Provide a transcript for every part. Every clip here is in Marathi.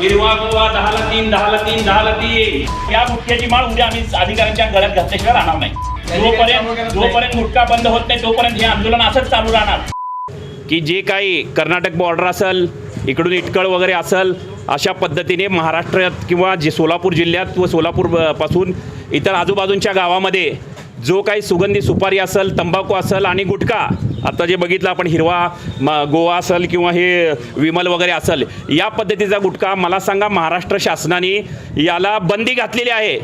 हिरवा गोवा दहाला तीन दहाला तीन दहाला तीन या गुटख्याची माळ उद्या आम्ही अधिकाऱ्यांच्या गळ्यात घातल्याशिवाय राहणार नाही. जोपर्यंत जोपर्यंत गुटखा बंद होत नाही तोपर्यंत हे आंदोलन असंच चालू राहणार. की जे काही कर्नाटक बॉर्डर असेल इकडून इटकळ वगैरे असेल अशा पद्धतीने महाराष्ट्रात किंवा जे सोलापूर जिल्ह्यात व सोलापूर ब- पासून इतर आजूबाजूंच्या गावामध्ये जो काही सुगंधी सुपारी असेल तंबाखू असेल आणि गुटखा आता जे बघितलं आपण हिरवा म गोवा असेल किंवा हे विमल वगैरे असेल या पद्धतीचा गुटखा मला सांगा महाराष्ट्र शासनाने याला बंदी घातलेली आहे.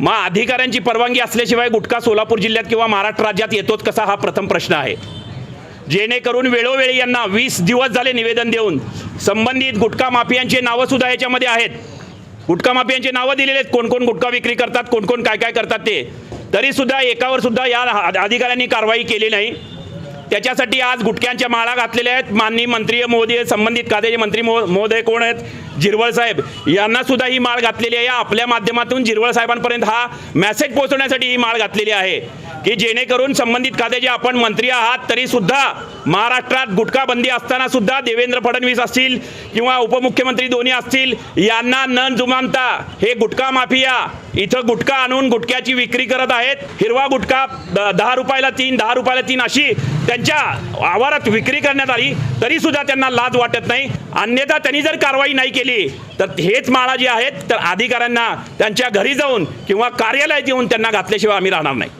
मग अधिकाऱ्यांची परवानगी असल्याशिवाय गुटखा सोलापूर जिल्ह्यात किंवा महाराष्ट्र राज्यात येतोच कसा हा प्रथम प्रश्न आहे. जेणेकरून वेळोवेळी यांना वीस दिवस झाले निवेदन देऊन संबंधित गुटखा माफियांचे नावं सुद्धा याच्यामध्ये आहेत. गुटखा माफियांचे नावं दिलेले आहेत. कोण कोण गुटखा विक्री करतात कोण कोण काय काय करतात ते. तरी सुद्धा एकावर सुद्धा या अधिकाऱ्यांनी कारवाई केली नाही. त्याच्यासाठी आज गुटख्यांच्या माळा घातलेल्या आहेत. माननीय मंत्री महोदय संबंधित खात्याचे मंत्री महो महोदय कोण आहेत? जिरवळ साहेब यांना सुद्धा ही माळ घातलेली आहे. आपल्या माध्यमातून जिरवळ साहेबांपर्यंत हा मेसेज पोहोचवण्यासाठी ही माळ घातलेली आहे. की जेणेकरून संबंधित खात्याचे आपण मंत्री आहात तरी सुद्धा महाराष्ट्रात गुटखा बंदी असताना सुद्धा देवेंद्र फडणवीस असतील किंवा उपमुख्यमंत्री दोन्ही असतील यांना न जुमानता. हे गुटखा माफिया. इथं गुटखा आणून गुटख्याची विक्री करत आहेत. हिरवा गुटखा दहा रुपयाला तीन दहा रुपयाला तीन अशी त्यांच्या आवारात विक्री करण्यात आली तरी सुद्धा त्यांना लाज वाटत नाही. अन्यथा त्यांनी जर कारवाई नाही केली तर हेच माळा जे आहेत तर अधिकाऱ्यांना त्यांच्या घरी जाऊन किंवा कार्यालयात येऊन त्यांना घातल्याशिवाय आम्ही राहणार नाही.